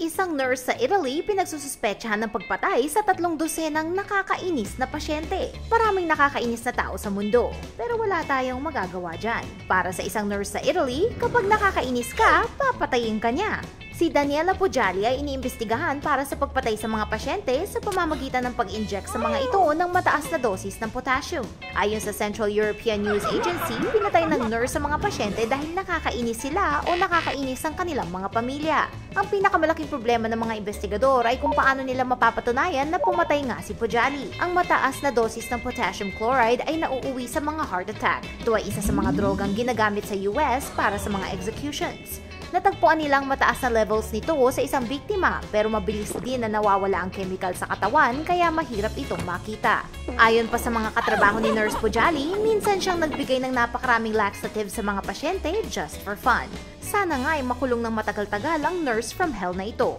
Isang nurse sa Italy pinagsususpetsahan ng pagpatay sa tatlong dosenang nakakainis na pasyente. Maraming nakakainis na tao sa mundo, pero wala tayong magagawa dyan. Para sa isang nurse sa Italy, kapag nakakainis ka, papatayin ka niya. Si Daniela Pujali ay iniimbestigahan para sa pagpatay sa mga pasyente sa pamamagitan ng pag-inject sa mga ito ng mataas na dosis ng potassium. Ayon sa Central European News Agency, pinatay ng nurse sa mga pasyente dahil nakakainis sila o nakakainis ang kanilang mga pamilya. Ang pinakamalaking problema ng mga investigador ay kung paano nila mapapatunayan na pumatay nga si Pujali. Ang mataas na dosis ng potassium chloride ay nauuwi sa mga heart attack. Ito ay isa sa mga drogang ginagamit sa US para sa mga executions. Natagpuan nilang mataas na levels nito sa isang biktima pero mabilis din na nawawala ang chemical sa katawan kaya mahirap itong makita. Ayon pa sa mga katrabaho ni Nurse Pujali, minsan siyang nagbigay ng napakaraming laxatives sa mga pasyente just for fun. Sana nga ay makulong ng matagal-tagal ang nurse from hell na ito.